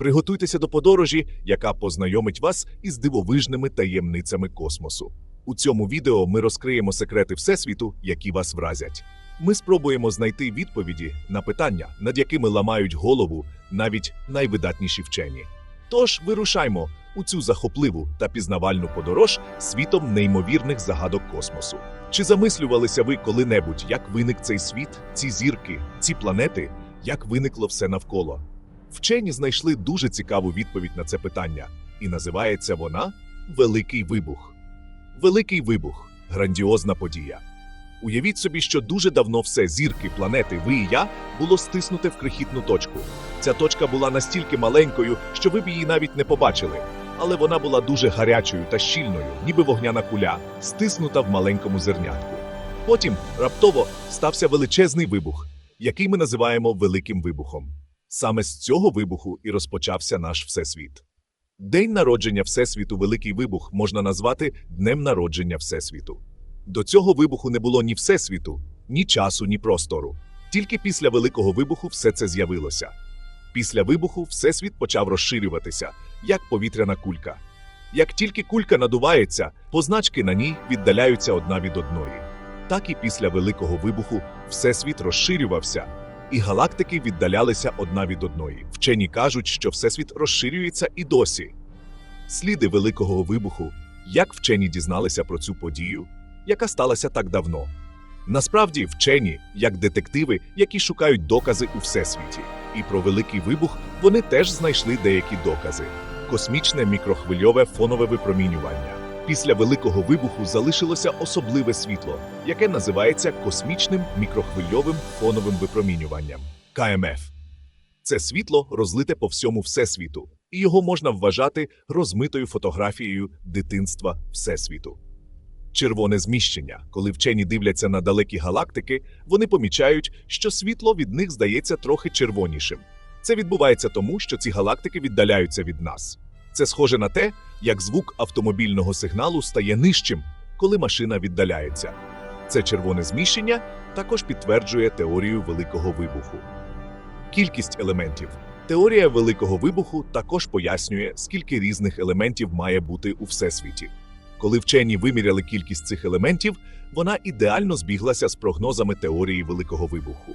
Приготуйтеся до подорожі, яка познайомить вас із дивовижними таємницями космосу. У цьому відео ми розкриємо секрети Всесвіту, які вас вразять. Ми спробуємо знайти відповіді на питання, над якими ламають голову навіть найвидатніші вчені. Тож вирушаймо у цю захопливу та пізнавальну подорож світом неймовірних загадок космосу. Чи замислювалися ви коли-небудь, як виник цей світ, ці зірки, ці планети, як виникло все навколо? Вчені знайшли дуже цікаву відповідь на це питання, і називається вона Великий вибух. Великий вибух грандіозна подія. Уявіть собі, що дуже давно все зірки, планети, ви і я було стиснуте в крихітну точку. Ця точка була настільки маленькою, що ви б її навіть не побачили, але вона була дуже гарячою та щільною, ніби вогняна куля, стиснута в маленькому зернятку. Потім раптово стався величезний вибух, який ми називаємо Великим вибухом. Саме з цього вибуху і розпочався наш Всесвіт. День народження Всесвіту Великий Вибух можна назвати Днем народження Всесвіту. До цього вибуху не було ні Всесвіту, ні часу, ні простору. Тільки після Великого вибуху все це з'явилося. Після вибуху Всесвіт почав розширюватися, як повітряна кулька. Як тільки кулька надувається, позначки на ній віддаляються одна від одної. Так і після Великого вибуху Всесвіт розширювався, і галактики віддалялися одна від одної. Вчені кажуть, що Всесвіт розширюється і досі. Сліди Великого вибуху, як вчені дізналися про цю подію, яка сталася так давно. Насправді, вчені, як детективи, які шукають докази у всесвіті. І про великий вибух вони теж знайшли деякі докази: космічне мікрохвильове фонове випромінювання. Після великого вибуху залишилося особливе світло, яке називається космічним мікрохвильовим фоновим випромінюванням КМФ. Це світло розлите по всьому всесвіту, і його можна вважати розмитою фотографією дитинства всесвіту. Червоне зміщення. Коли вчені дивляться на далекі галактики, вони помічають, що світло від них здається трохи червонішим. Це відбувається тому, що ці галактики віддаляються від нас. Це схоже на те, як звук автомобільного сигналу стає нижчим, коли машина віддаляється. Це червоне зміщення також підтверджує теорію великого вибуху. Кількість елементів. Теорія великого вибуху також пояснює, скільки різних елементів має бути у всесвіті. Коли вчені виміряли кількість цих елементів, вона ідеально збіглася з прогнозами теорії великого вибуху.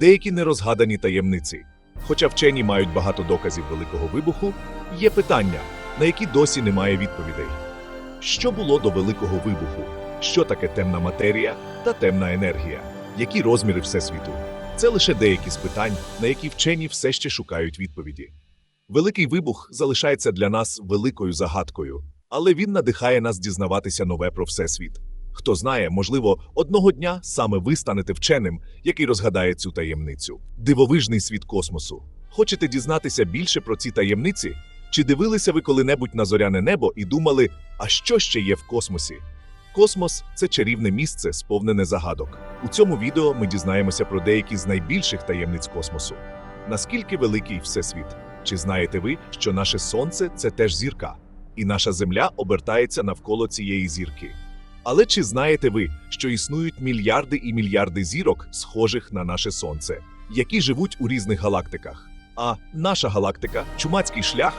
Деякі нерозгадані таємниці. Хоча вчені мають багато доказів великого вибуху, є питання, на які досі немає відповідей. Що було до великого вибуху? Що таке темна матерія та темна енергія? Які розміри Всесвіту? Це лише деякі з питань, на які вчені все ще шукають відповіді. Великий вибух залишається для нас великою загадкою, але він надихає нас дізнаватися нове про Всесвіт. Хто знає, можливо, одного дня саме ви станете вченим, який розгадає цю таємницю. Дивовижний світ космосу. Хочете дізнатися більше про ці таємниці? Чи дивилися ви коли-небудь на зоряне небо і думали, а що ще є в космосі? Космос це чарівне місце, сповнене загадок. У цьому відео ми дізнаємося про деякі з найбільших таємниць космосу. Наскільки великий всесвіт? Чи знаєте ви, що наше сонце це теж зірка, і наша Земля обертається навколо цієї зірки? Але чи знаєте ви, що існують мільярди і мільярди зірок, схожих на наше сонце, які живуть у різних галактиках? А наша галактика, чумацький шлях,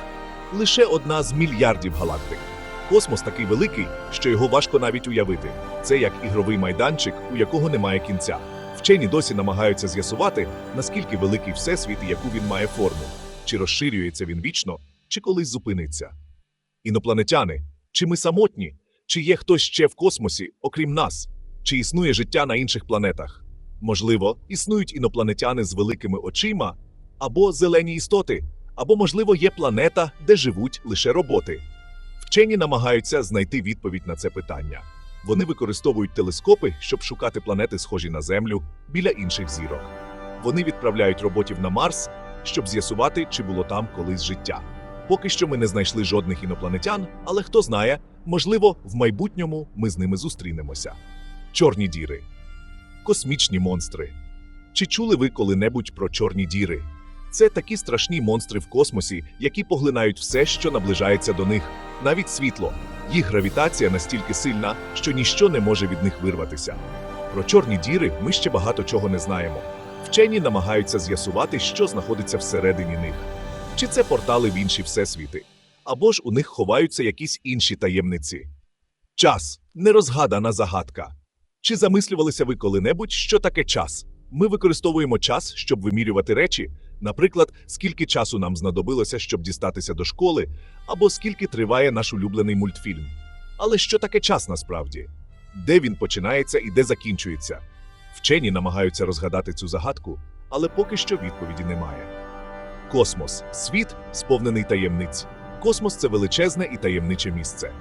лише одна з мільярдів галактик. Космос такий великий, що його важко навіть уявити. Це як ігровий майданчик, у якого немає кінця. Вчені досі намагаються з'ясувати, наскільки великий всесвіт і яку він має форму, чи розширюється він вічно, чи колись зупиниться. Інопланетяни, чи ми самотні, чи є хтось ще в космосі, окрім нас, чи існує життя на інших планетах? Можливо, існують інопланетяни з великими очима, або зелені істоти, або, можливо, є планета, де живуть лише роботи. Вчені намагаються знайти відповідь на це питання. Вони використовують телескопи, щоб шукати планети, схожі на Землю, біля інших зірок. Вони відправляють роботів на Марс, щоб з'ясувати, чи було там колись життя. Поки що ми не знайшли жодних інопланетян, але хто знає, можливо, в майбутньому ми з ними зустрінемося. Чорні діри. Космічні монстри. Чи чули ви коли-небудь про чорні діри? Це такі страшні монстри в космосі, які поглинають все, що наближається до них, навіть світло. Їх гравітація настільки сильна, що ніщо не може від них вирватися. Про чорні діри ми ще багато чого не знаємо. Вчені намагаються з'ясувати, що знаходиться всередині них. Чи це портали в інші всесвіти? Або ж у них ховаються якісь інші таємниці? Час нерозгадана загадка. Чи замислювалися ви коли-небудь, що таке час? Ми використовуємо час, щоб вимірювати речі, наприклад, скільки часу нам знадобилося, щоб дістатися до школи, або скільки триває наш улюблений мультфільм. Але що таке час насправді? Де він починається і де закінчується? Вчені намагаються розгадати цю загадку, але поки що відповіді немає. Космос світ, сповнений таємниць. Космос це величезне і таємниче місце.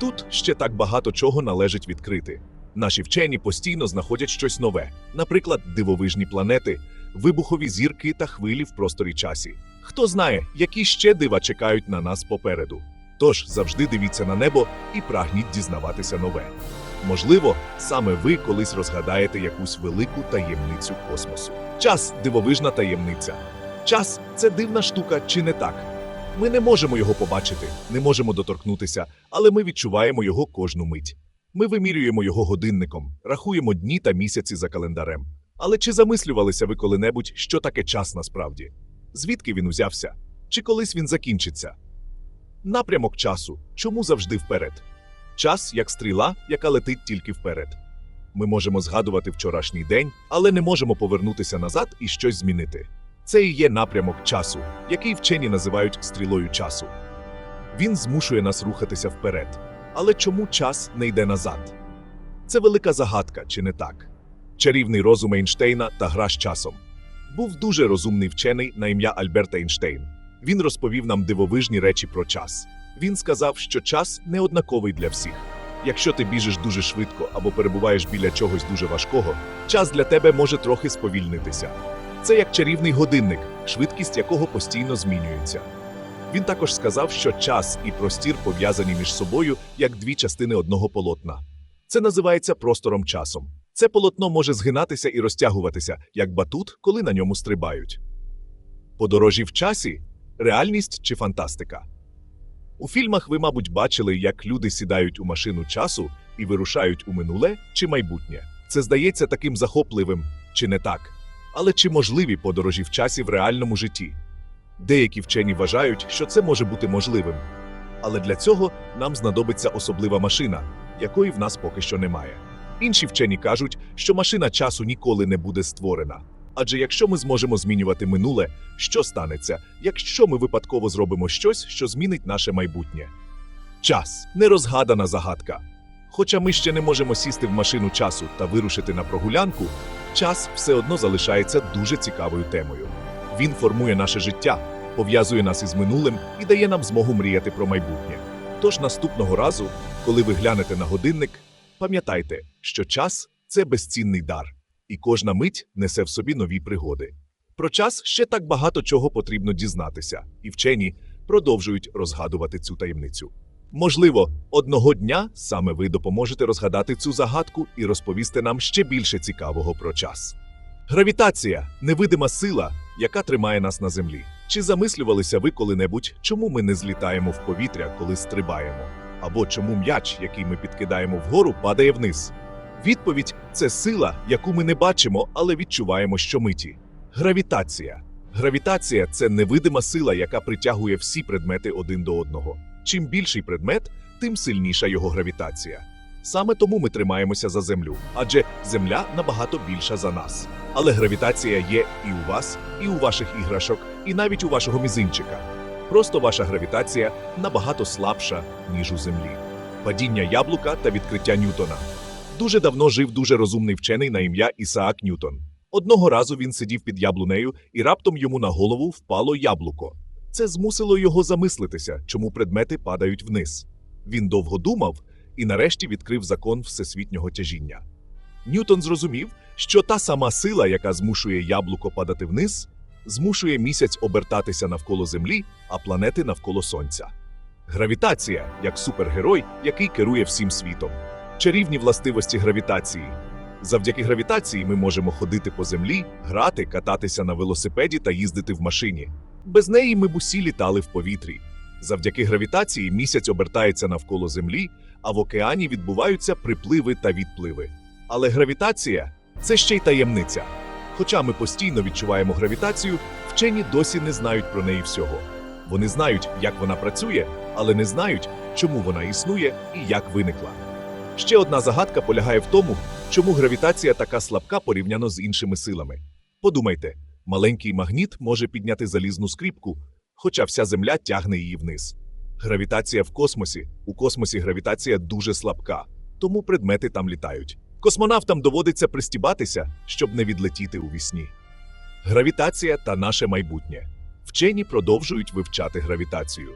Тут ще так багато чого належить відкрити. Наші вчені постійно знаходять щось нове, наприклад, дивовижні планети, вибухові зірки та хвилі в просторі часі. Хто знає, які ще дива чекають на нас попереду. Тож завжди дивіться на небо і прагніть дізнаватися нове. Можливо, саме ви колись розгадаєте якусь велику таємницю космосу. Час дивовижна таємниця. Час це дивна штука, чи не так? Ми не можемо його побачити, не можемо доторкнутися, але ми відчуваємо його кожну мить. Ми вимірюємо його годинником, рахуємо дні та місяці за календарем. Але чи замислювалися ви коли-небудь, що таке час насправді? Звідки він узявся? Чи колись він закінчиться? Напрямок часу чому завжди вперед? Час як стріла, яка летить тільки вперед. Ми можемо згадувати вчорашній день, але не можемо повернутися назад і щось змінити. Це і є напрямок часу, який вчені називають стрілою часу. Він змушує нас рухатися вперед. Але чому час не йде назад? Це велика загадка, чи не так? Чарівний розум Ейнштейна та гра з часом. Був дуже розумний вчений на ім'я Альберт Ейнштейн. Він розповів нам дивовижні речі про час. Він сказав, що час не однаковий для всіх. Якщо ти біжиш дуже швидко або перебуваєш біля чогось дуже важкого, час для тебе може трохи сповільнитися. Це як чарівний годинник, швидкість якого постійно змінюється. Він також сказав, що час і простір пов'язані між собою як дві частини одного полотна. Це називається простором часом. Це полотно може згинатися і розтягуватися, як батут, коли на ньому стрибають. Подорожі в часі реальність чи фантастика. У фільмах ви, мабуть, бачили, як люди сідають у машину часу і вирушають у минуле чи майбутнє. Це здається таким захопливим, чи не так? Але чи можливі подорожі в часі в реальному житті? Деякі вчені вважають, що це може бути можливим. Але для цього нам знадобиться особлива машина, якої в нас поки що немає. Інші вчені кажуть, що машина часу ніколи не буде створена. Адже якщо ми зможемо змінювати минуле, що станеться, якщо ми випадково зробимо щось, що змінить наше майбутнє? Час нерозгадана загадка. Хоча ми ще не можемо сісти в машину часу та вирушити на прогулянку, час все одно залишається дуже цікавою темою. Він формує наше життя, пов'язує нас із минулим і дає нам змогу мріяти про майбутнє. Тож наступного разу, коли ви глянете на годинник, пам'ятайте, що час це безцінний дар, і кожна мить несе в собі нові пригоди. Про час ще так багато чого потрібно дізнатися, і вчені продовжують розгадувати цю таємницю. Можливо, одного дня саме ви допоможете розгадати цю загадку і розповісти нам ще більше цікавого про час. Гравітація невидима сила, яка тримає нас на землі. Чи замислювалися ви коли-небудь, чому ми не злітаємо в повітря, коли стрибаємо? Або чому м'яч, який ми підкидаємо вгору, падає вниз? Відповідь це сила, яку ми не бачимо, але відчуваємо щомиті. Гравітація. Гравітація це невидима сила, яка притягує всі предмети один до одного. Чим більший предмет, тим сильніша його гравітація. Саме тому ми тримаємося за землю, адже земля набагато більша за нас. Але гравітація є і у вас, і у ваших іграшок, і навіть у вашого мізинчика. Просто ваша гравітація набагато слабша, ніж у землі. Падіння яблука та відкриття Ньютона. Дуже давно жив дуже розумний вчений на ім'я Ісаак Ньютон. Одного разу він сидів під яблунею, і раптом йому на голову впало яблуко. Це змусило його замислитися, чому предмети падають вниз. Він довго думав і нарешті відкрив закон всесвітнього тяжіння. Ньютон зрозумів, що та сама сила, яка змушує яблуко падати вниз, змушує місяць обертатися навколо Землі, а планети навколо Сонця. Гравітація як супергерой, який керує всім світом. Чарівні властивості гравітації. Завдяки гравітації ми можемо ходити по землі, грати, кататися на велосипеді та їздити в машині. Без неї ми б усі літали в повітрі. Завдяки гравітації місяць обертається навколо Землі, а в океані відбуваються припливи та відпливи. Але гравітація це ще й таємниця. Хоча ми постійно відчуваємо гравітацію, вчені досі не знають про неї всього. Вони знають, як вона працює, але не знають, чому вона існує і як виникла. Ще одна загадка полягає в тому, чому гравітація така слабка порівняно з іншими силами. Подумайте, маленький магніт може підняти залізну скріпку, хоча вся Земля тягне її вниз. Гравітація в космосі. У космосі гравітація дуже слабка, тому предмети там літають. Космонавтам доводиться пристібатися, щоб не відлетіти у вісні. Гравітація та наше майбутнє. Вчені продовжують вивчати гравітацію.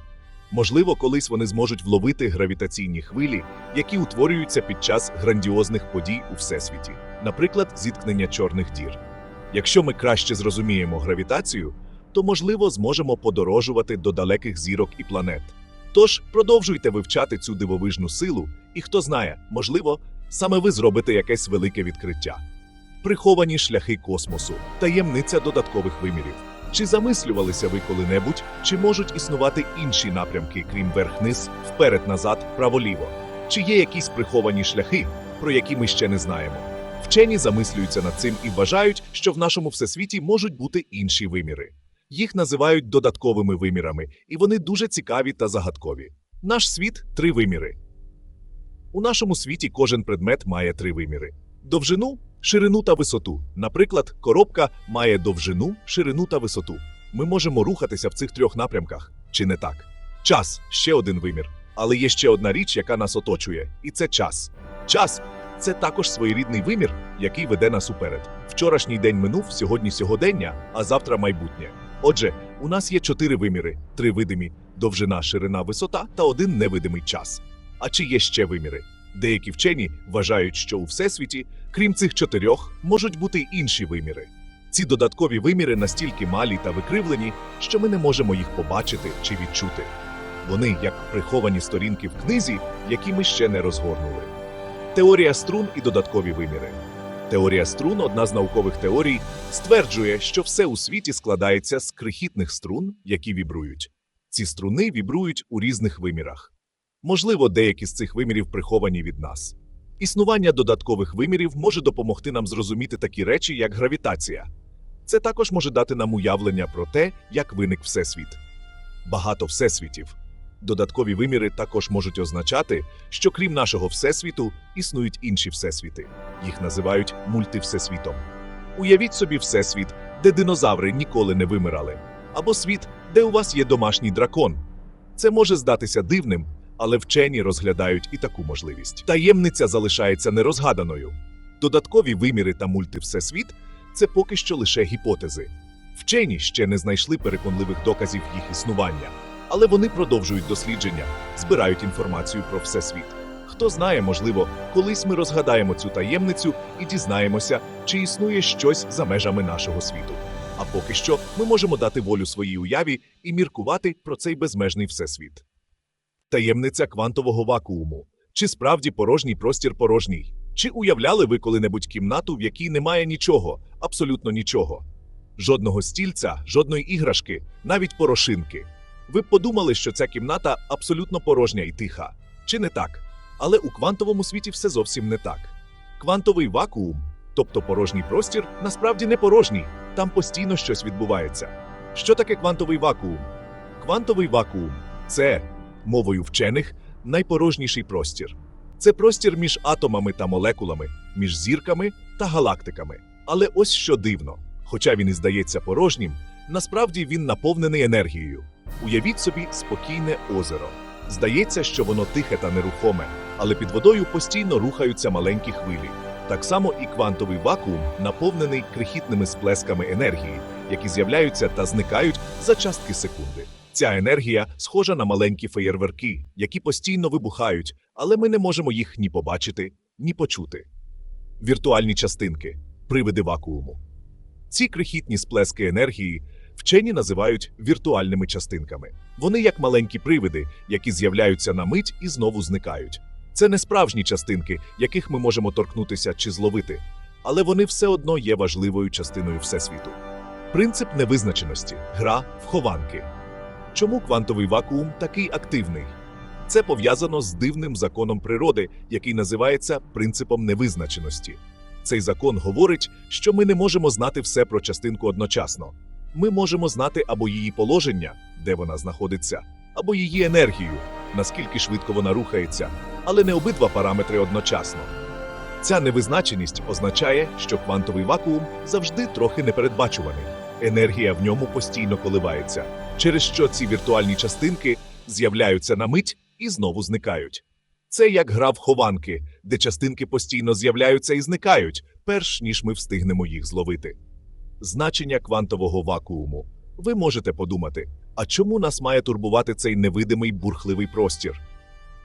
Можливо, колись вони зможуть вловити гравітаційні хвилі, які утворюються під час грандіозних подій у всесвіті, наприклад, зіткнення чорних дір. Якщо ми краще зрозуміємо гравітацію, то можливо зможемо подорожувати до далеких зірок і планет. Тож продовжуйте вивчати цю дивовижну силу, і хто знає, можливо, саме ви зробите якесь велике відкриття. Приховані шляхи космосу, таємниця додаткових вимірів. Чи замислювалися ви коли-небудь, чи можуть існувати інші напрямки, крім верх-низ, вперед-назад, право-ліво? Чи є якісь приховані шляхи, про які ми ще не знаємо? Вчені замислюються над цим і вважають, що в нашому всесвіті можуть бути інші виміри. Їх називають додатковими вимірами, і вони дуже цікаві та загадкові. Наш світ три виміри. У нашому світі кожен предмет має три виміри: довжину, ширину та висоту. Наприклад, коробка має довжину, ширину та висоту. Ми можемо рухатися в цих трьох напрямках, чи не так? Час ще один вимір. Але є ще одна річ, яка нас оточує, і це час. Час це також своєрідний вимір, який веде нас уперед. Вчорашній день минув, сьогодні сьогодення, а завтра майбутнє. Отже, у нас є чотири виміри: три видимі довжина, ширина, висота та один невидимий час. А чи є ще виміри? Деякі вчені вважають, що у всесвіті, крім цих чотирьох, можуть бути інші виміри. Ці додаткові виміри настільки малі та викривлені, що ми не можемо їх побачити чи відчути. Вони як приховані сторінки в книзі, які ми ще не розгорнули. Теорія струн і додаткові виміри. Теорія струн, одна з наукових теорій, стверджує, що все у світі складається з крихітних струн, які вібрують. Ці струни вібрують у різних вимірах. Можливо, деякі з цих вимірів приховані від нас. Існування додаткових вимірів може допомогти нам зрозуміти такі речі, як гравітація. Це також може дати нам уявлення про те, як виник Всесвіт. Багато всесвітів. Додаткові виміри також можуть означати, що крім нашого всесвіту існують інші всесвіти. Їх називають мультивсесвітом. Уявіть собі всесвіт, де динозаври ніколи не вимирали, або світ, де у вас є домашній дракон. Це може здатися дивним, але вчені розглядають і таку можливість. Таємниця залишається нерозгаданою. Додаткові виміри та мультивсесвіт це поки що лише гіпотези. Вчені ще не знайшли переконливих доказів їх існування, але вони продовжують дослідження, збирають інформацію про всесвіт. Хто знає, можливо, колись ми розгадаємо цю таємницю і дізнаємося, чи існує щось за межами нашого світу. А поки що ми можемо дати волю своїй уяві і міркувати про цей безмежний всесвіт. Таємниця квантового вакууму. Чи справді порожній простір порожній? Чи уявляли ви коли-небудь кімнату, в якій немає нічого, абсолютно нічого? Жодного стільця, жодної іграшки, навіть порошинки. Ви б подумали, що ця кімната абсолютно порожня і тиха. Чи не так? Але у квантовому світі все зовсім не так. Квантовий вакуум, тобто порожній простір, насправді не порожній, там постійно щось відбувається. Що таке квантовий вакуум? Квантовий вакуум це, мовою вчених, найпорожніший простір. Це простір між атомами та молекулами, між зірками та галактиками. Але ось що дивно: хоча він і здається порожнім, насправді він наповнений енергією. Уявіть собі спокійне озеро. Здається, що воно тихе та нерухоме, але під водою постійно рухаються маленькі хвилі. Так само і квантовий вакуум наповнений крихітними сплесками енергії, які з'являються та зникають за частки секунди. Ця енергія схожа на маленькі феєрверки, які постійно вибухають, але ми не можемо їх ні побачити, ні почути. Віртуальні частинки привиди вакууму. Ці крихітні сплески енергії вчені називають віртуальними частинками. Вони як маленькі привиди, які з'являються на мить і знову зникають. Це не справжні частинки, яких ми можемо торкнутися чи зловити, але вони все одно є важливою частиною Всесвіту. Принцип невизначеності гра в хованки. Чому квантовий вакуум такий активний? Це пов'язано з дивним законом природи, який називається принципом невизначеності. Цей закон говорить, що ми не можемо знати все про частинку одночасно. ми можемо знати або її положення, де вона знаходиться, або її енергію, наскільки швидко вона рухається, але не обидва параметри одночасно. Ця невизначеність означає, що квантовий вакуум завжди трохи непередбачуваний. Енергія в ньому постійно коливається, через що ці віртуальні частинки з'являються на мить і знову зникають. Це як гра в хованки, де частинки постійно з'являються і зникають, перш ніж ми встигнемо їх зловити. Значення квантового вакууму. Ви можете подумати, а чому нас має турбувати цей невидимий бурхливий простір?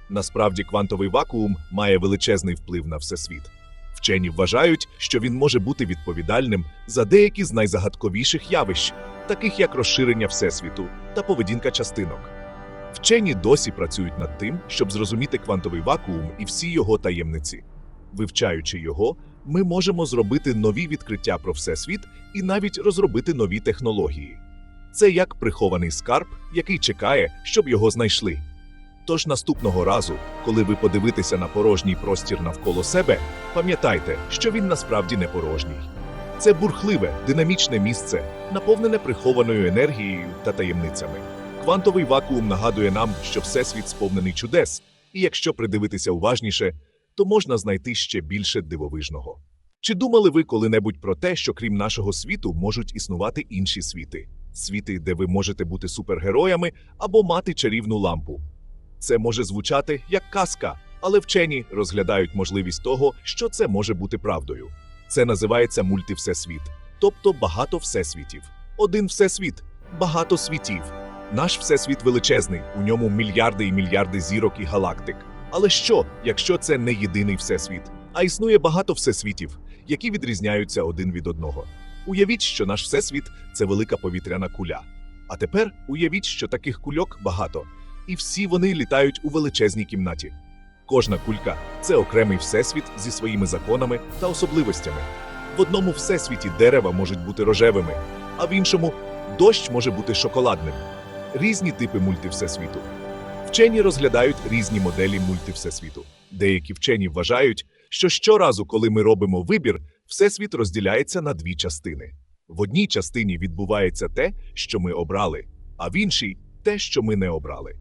Насправді, квантовий вакуум має величезний вплив на всесвіт. Вчені вважають, що він може бути відповідальним за деякі з найзагадковіших явищ, таких як розширення всесвіту та поведінка частинок. Вчені досі працюють над тим, щоб зрозуміти квантовий вакуум і всі його таємниці. Вивчаючи його, ми можемо зробити нові відкриття про всесвіт і навіть розробити нові технології. Це як прихований скарб, який чекає, щоб його знайшли. Тож наступного разу, коли ви подивитеся на порожній простір навколо себе, пам'ятайте, що він насправді не порожній. Це бурхливе, динамічне місце, наповнене прихованою енергією та таємницями. Квантовий вакуум нагадує нам, що всесвіт сповнений чудес, і якщо придивитися уважніше, то можна знайти ще більше дивовижного. Чи думали ви коли-небудь про те, що крім нашого світу можуть існувати інші світи? Світи, де ви можете бути супергероями або мати чарівну лампу? Це може звучати як казка, але вчені розглядають можливість того, що це може бути правдою. Це називається мультивсесвіт, тобто багато всесвітів. Один всесвіт, багато світів. Наш всесвіт величезний, у ньому мільярди і мільярди зірок і галактик. Але що, якщо це не єдиний всесвіт, а існує багато всесвітів, які відрізняються один від одного? Уявіть, що наш всесвіт це велика повітряна куля. А тепер уявіть, що таких кульок багато, і всі вони літають у величезній кімнаті. Кожна кулька це окремий всесвіт зі своїми законами та особливостями. В одному всесвіті дерева можуть бути рожевими, а в іншому дощ може бути шоколадним. Різні типи мультивсесвіту. Вчені розглядають різні моделі мультивсесвіту. Деякі вчені вважають, що щоразу, коли ми робимо вибір, всесвіт розділяється на дві частини. В одній частині відбувається те, що ми обрали, а в іншій те, що ми не обрали.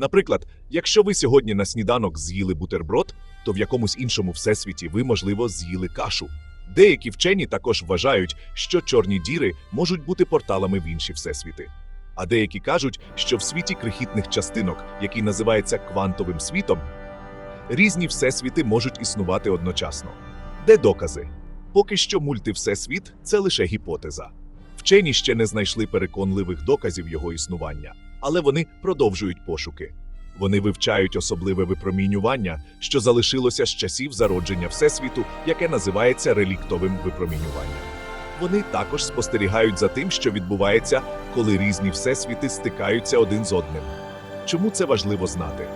Наприклад, якщо ви сьогодні на сніданок з'їли бутерброд, то в якомусь іншому всесвіті ви, можливо, з'їли кашу. Деякі вчені також вважають, що чорні діри можуть бути порталами в інші всесвіти. А деякі кажуть, що в світі крихітних частинок, який називається квантовим світом, різні всесвіти можуть існувати одночасно. Де докази? Поки що мультивсесвіт це лише гіпотеза. Вчені ще не знайшли переконливих доказів його існування, але вони продовжують пошуки. Вони вивчають особливе випромінювання, що залишилося з часів зародження Всесвіту, яке називається реліктовим випромінюванням. Вони також спостерігають за тим, що відбувається, коли різні всесвіти стикаються один з одним. Чому це важливо знати?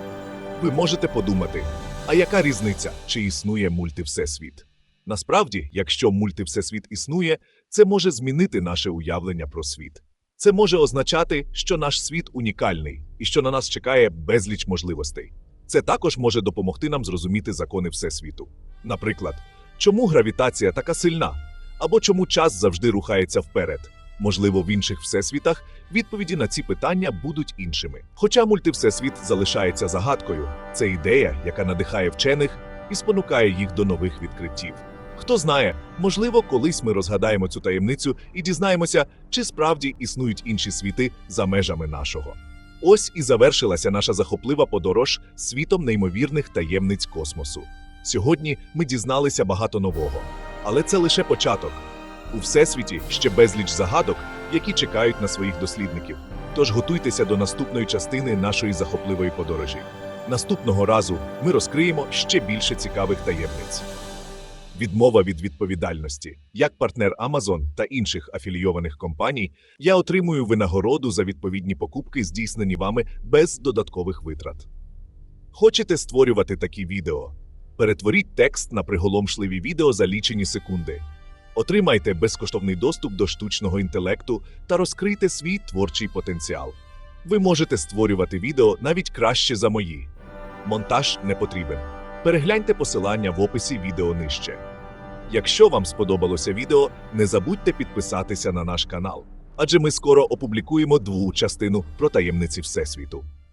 Ви можете подумати, а яка різниця, чи існує мультивсесвіт? Насправді, якщо мультивсесвіт існує, це може змінити наше уявлення про світ. Це може означати, що наш світ унікальний і що на нас чекає безліч можливостей. Це також може допомогти нам зрозуміти закони Всесвіту. Наприклад, чому гравітація така сильна, або чому час завжди рухається вперед. Можливо, в інших всесвітах відповіді на ці питання будуть іншими. Хоча мультивсесвіт залишається загадкою, це ідея, яка надихає вчених і спонукає їх до нових відкриттів. Хто знає, можливо, колись ми розгадаємо цю таємницю і дізнаємося, чи справді існують інші світи за межами нашого. Ось і завершилася наша захоплива подорож світом неймовірних таємниць космосу. Сьогодні ми дізналися багато нового, але це лише початок. У всесвіті ще безліч загадок, які чекають на своїх дослідників. Тож готуйтеся до наступної частини нашої захопливої подорожі. Наступного разу ми розкриємо ще більше цікавих таємниць. Відмова від відповідальності. Як партнер Amazon та інших афілійованих компаній, я отримую винагороду за відповідні покупки, здійснені вами без додаткових витрат. Хочете створювати такі відео? Перетворіть текст на приголомшливі відео за лічені секунди. Отримайте безкоштовний доступ до штучного інтелекту та розкрийте свій творчий потенціал. Ви можете створювати відео навіть краще за мої. Монтаж не потрібен. Перегляньте посилання в описі відео нижче. Якщо вам сподобалося відео, не забудьте підписатися на наш канал. адже ми скоро опублікуємо другу частину про таємниці Всесвіту.